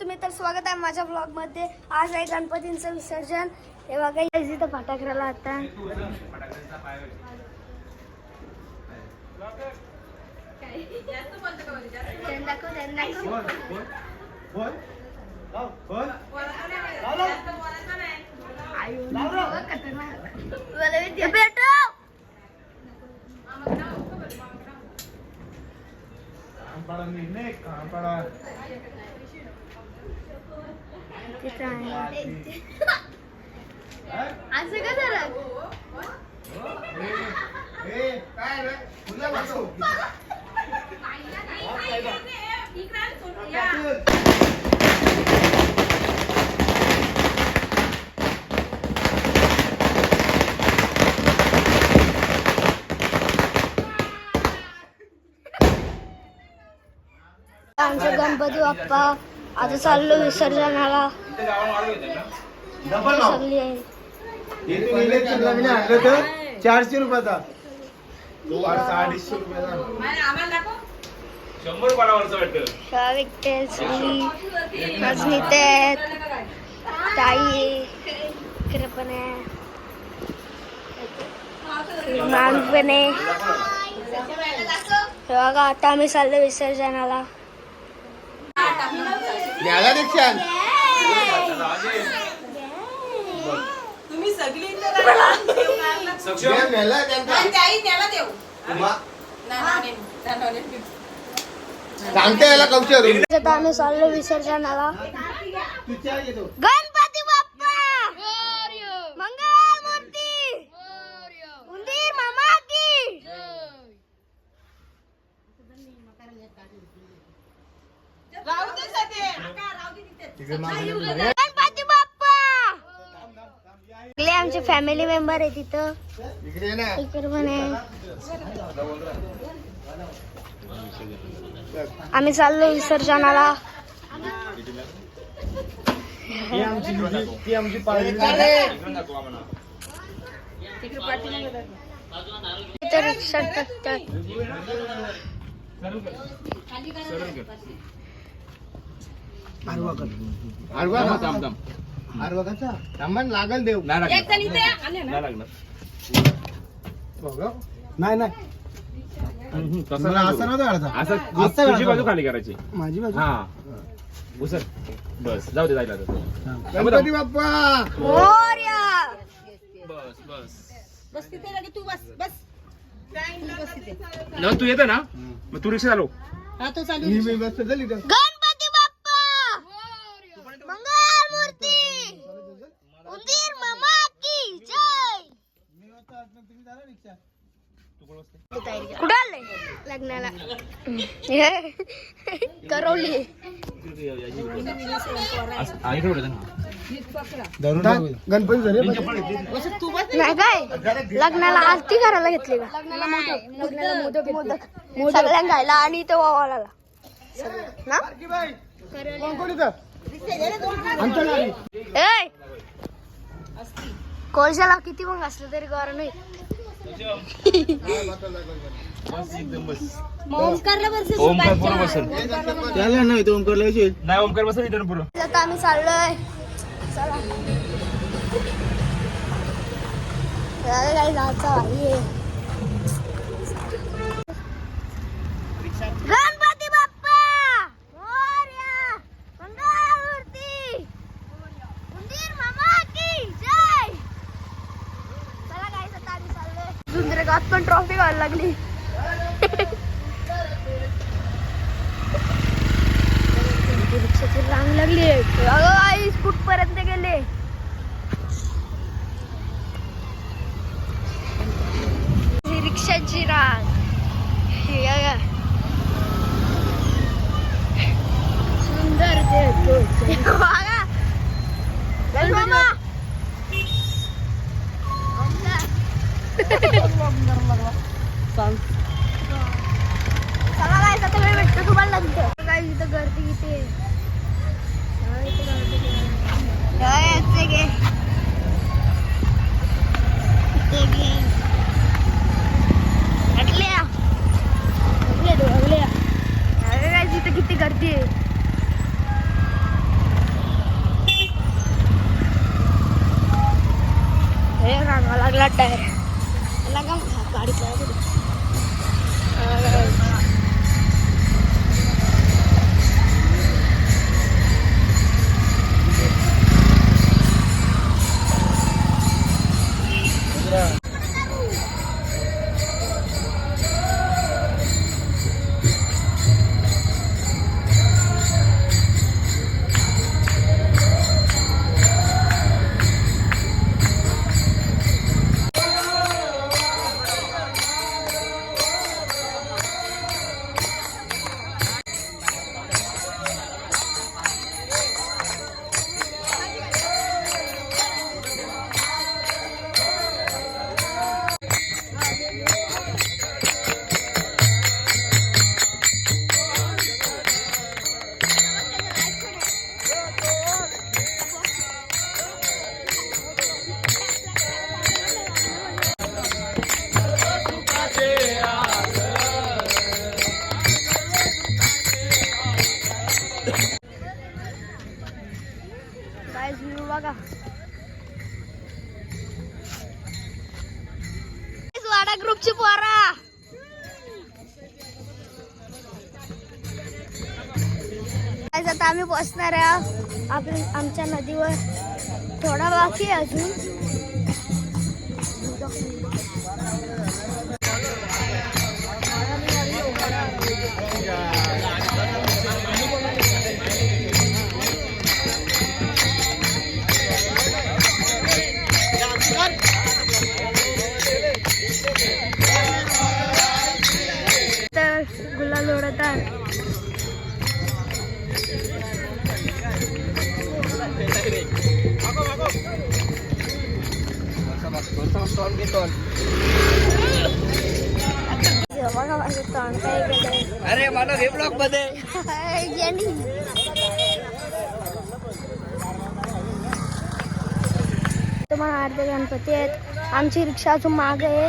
तुम्ही तर स्वागत आहे माझ्या ब्लॉगमध्ये आज आहे गणपतींचं विसर्जन. हे बघा इथे फटाकड्याला आता. दाखव, त्यांना दाखव. मला विद्या- भेटो. तिथं आहे. असं का झालं आमचा गणपती बाप्पा आता चाललो विसर्जनाला. चालली आहे. इथून इलेक्शनला मी नाही आणलं तर चारशे रुपयाचा. तो वाढता अडीचशे रुपयाचा शंभर पानावरचं वाटतं शाळा विकते सगळी रजनीते आहेत ताई इकडे पण आहे मॅम पण आहे हे बघा आता आम्ही चाललो विसर्जनाला. न्याला दीक्षांत तुम्ही सगळी देऊ। नानाने सांगता याला कौशल। आता आम्ही चाललो विसर्जनाला। तुझ्या येतो गणपती बाप्पा मंगल मूर्ती उंदीर मामा की राहू दे सध्या राहू दे तिथे गणपती बाप्पा सगळे आमचे फॅमिली मेंबर आहे तिथं. इकडे इकडे पण आहे. आम्ही चाललो विसर्जनाला. ती आमची कसा? लागल देव. एक जण इथे आले ना. नाही नाही तसं मला नाही असं. नव्हतं काढायचं. असं असं तुझी काढायचं. बाजू खाली करायची. माझी बाजू? हा. घुसर बस. जाऊ दे जायला आता. गणपती बाप्पा! मोरया बस बस. बस तिथे लगे तू बस बस. तू बस तिथे जेव्हा तू येतं ना? मग तू रिक्षा चालव. हा तो चालू मी मी बसतो चल इथं. गणपती बाप्पा मंगल मूर्ती उंदीर मामा की जय कुठं आले लग्नाला. करवली. गणपती झाले नाही काय लग्नाला आरती करायला घेतली का लग्नाला मोदक. मोदक सगळ्यांना खायला आणि तो वावाला ना? कोळशाला किती मग असलं तरी गरम नाही. ओमकार बसल त्याला नाही तो ओमकार लावायचे. नाही ओमकार बसल इथं पुढं. आता आम्ही चाललोय. गणपती बाप्पा! मोरया! मंगळमूर्ती! उंदीर मामा की! जय! चला काही आता आम्ही चाललोय. सुंदरगात पण ट्रॉफी व्हायला लागली ती रांग लागली. अगं आई कुठपर्यंत गेले. रिक्षाची रांग. सुंदर बघा. चल काय तुम्हाला नंतर. काय इथं गर्दी किती आहे? Rồi, sige. Sige. अगल्या अगल्या अरे काय तिथे किती गर्दी आहे हे सांगा लागला टायर लगा गाडी पाहिजे नदीवर थोडा बाकी आहे अजून. तोंड अरे मला हे ब्लॉकमध्ये. तुम्हाला अर्धे गणपती आहेत. आमची रिक्षा अजून मागे आहे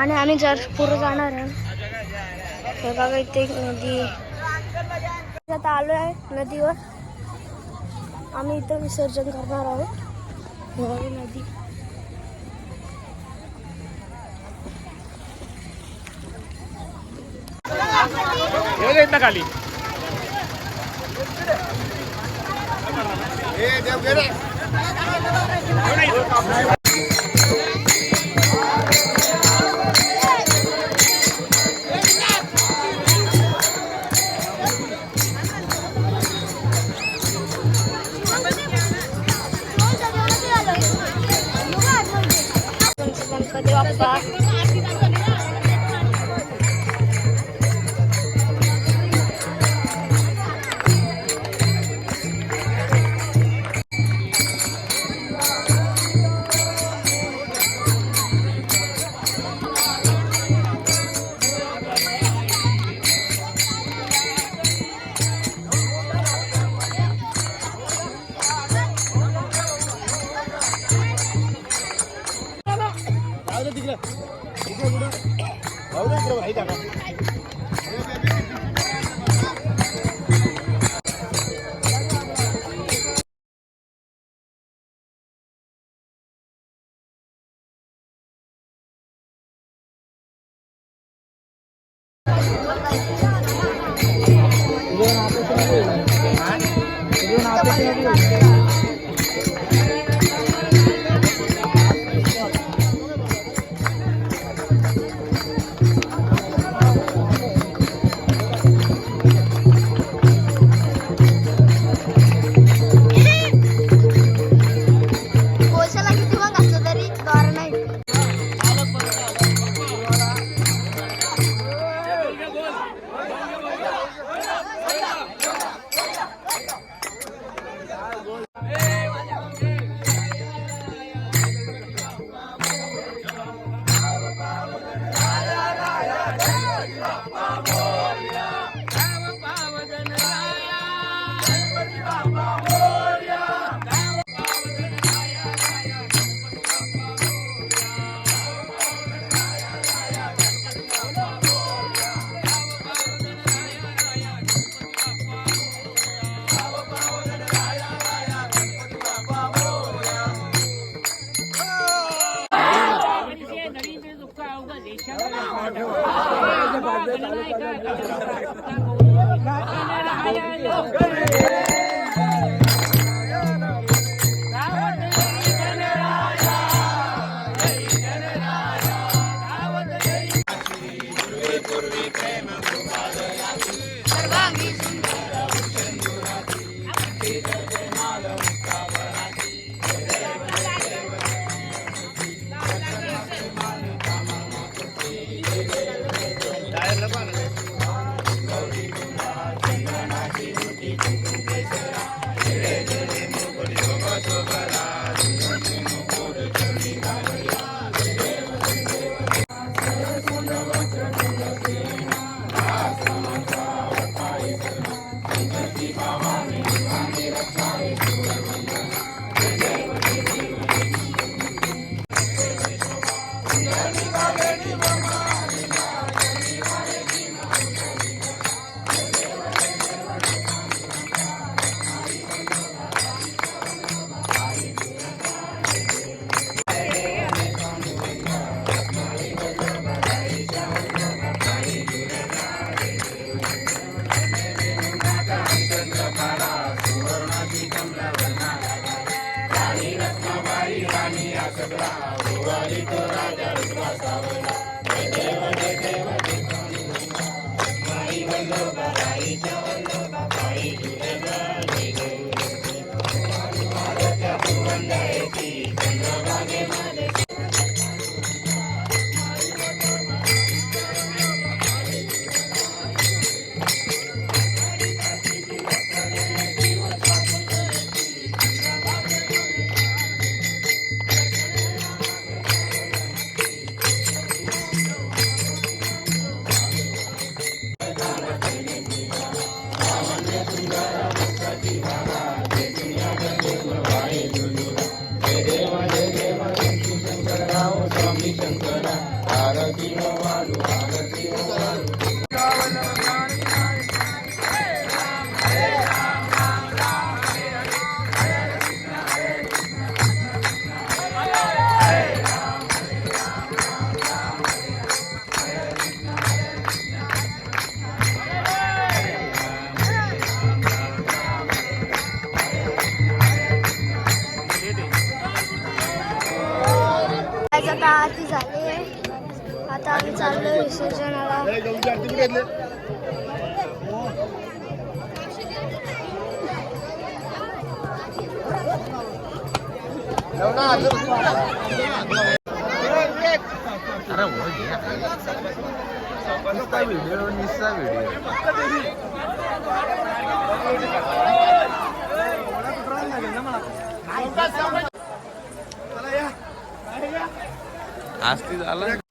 आणि आम्ही जर पुढे जाणार आहे. हे बघा इथे एक नदी आता आलो आहे नदीवर. आम्ही इथं विसर्जन करणार आहोत. नदी. आहेत ना खाली गणपती बाप्पा कोळशाला आता आम्ही चाललोय विसर्जनाला आस्ती झालं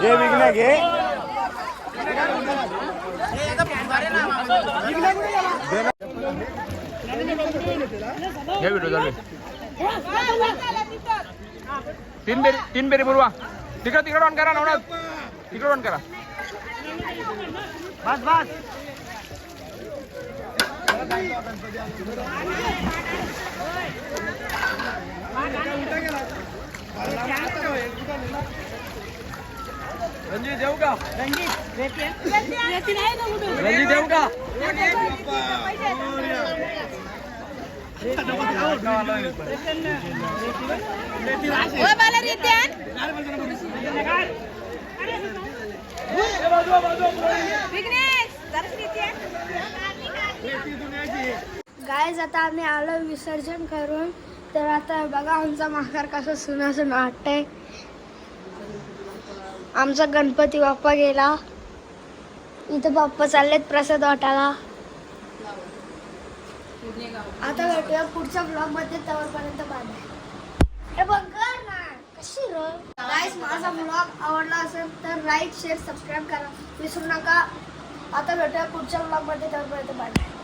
हे विकण्या घे. हे व्हिडिओ चालू तीन बेरी तीन बेरी बोलवा तिकडं तिकडं ऑन करा नवनाथ. तिकडं ऑन करा. बस बस. रणजित देऊ का रणजित देऊ का विघ्नेश गायज आता आम्ही आलो विसर्जन करून. तर आता बघा आमचा माघार कसं सुनासून वाटतंय. आमचा गणपती बाप्पा गेला. इथं बाप्पा चाललेत प्रसाद वाटायला. आता भेटूया पुढच्या ब्लॉगमध्ये तवरपर्यंत बाय बघ कर ना. कशी र माझा ब्लॉग आवडला असेल तर लाईक शेअर सबस्क्राईब करा. विसरू नका. आता भेटूया पुढच्या ब्लॉगमध्ये तवरपर्यंत बांधा